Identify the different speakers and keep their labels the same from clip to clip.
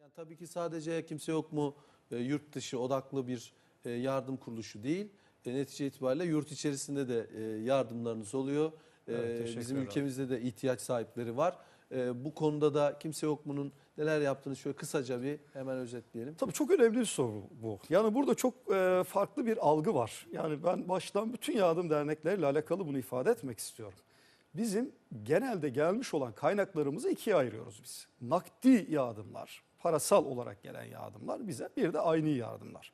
Speaker 1: Yani tabii ki sadece kimse yok mu e, yurt dışı odaklı bir e, yardım kuruluşu değil. E, netice itibariyle yurt içerisinde de e, yardımlarınız oluyor. E,
Speaker 2: Evet, teşekkür
Speaker 1: bizim
Speaker 2: ederim.
Speaker 1: ülkemizde de ihtiyaç sahipleri var. E, bu konuda da kimse yok mu'nun neler yaptığını şöyle kısaca bir hemen özetleyelim.
Speaker 2: Tabii çok önemli bir soru bu. Yani burada çok e, farklı bir algı var. Yani ben baştan bütün yardım dernekleriyle alakalı bunu ifade etmek istiyorum. Bizim genelde gelmiş olan kaynaklarımızı ikiye ayırıyoruz biz. Nakdi yardımlar, parasal olarak gelen yardımlar bize bir de aynı yardımlar.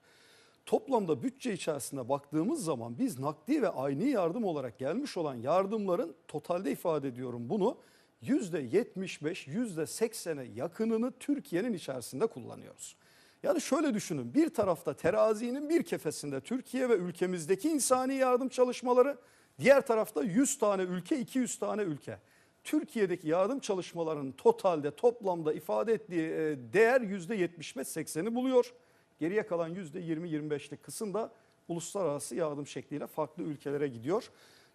Speaker 2: Toplamda bütçe içerisinde baktığımız zaman biz nakdi ve aynı yardım olarak gelmiş olan yardımların totalde ifade ediyorum bunu %75, %80'e yakınını Türkiye'nin içerisinde kullanıyoruz. Yani şöyle düşünün bir tarafta terazinin bir kefesinde Türkiye ve ülkemizdeki insani yardım çalışmaları, diğer tarafta 100 tane ülke, 200 tane ülke. Türkiye'deki yardım çalışmalarının totalde toplamda ifade ettiği e, değer %75-80'i buluyor. Geriye kalan %20-25'lik kısım da uluslararası yardım şekliyle farklı ülkelere gidiyor.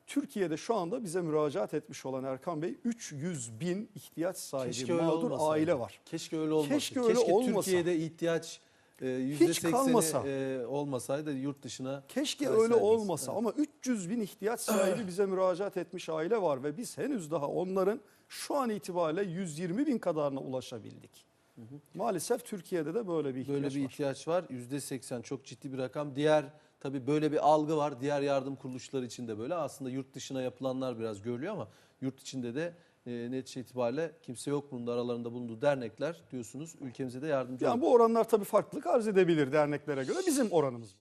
Speaker 2: Türkiye'de şu anda bize müracaat etmiş olan Erkan Bey 300 bin ihtiyaç sahibi
Speaker 1: Keşke
Speaker 2: mağdur aile var.
Speaker 1: Keşke öyle olmasaydı.
Speaker 2: Keşke öyle olmasa.
Speaker 1: Türkiye'de ihtiyaç e, %80'i
Speaker 2: kalmasa.
Speaker 1: e, olmasaydı yurt dışına
Speaker 2: Keşke öyle olmasa
Speaker 1: Evet.
Speaker 2: ama 300 bin ihtiyaç sahibi bize müracaat etmiş aile var ve biz henüz daha onların şu an itibariyle 120 bin kadarına ulaşabildik. Maalesef Türkiye'de de böyle bir ihtiyaç
Speaker 1: Böyle bir
Speaker 2: var.
Speaker 1: ihtiyaç var. %80 çok ciddi bir rakam. Diğer tabii böyle bir algı var. Diğer yardım kuruluşları için de böyle. Aslında yurt dışına yapılanlar biraz görülüyor ama yurt içinde de e, netice itibariyle kimse yok bunun da aralarında bulunduğu dernekler diyorsunuz. Ülkemize de yardımcı
Speaker 2: Yani bu oranlar tabii farklılık arz edebilir derneklere göre bizim oranımız.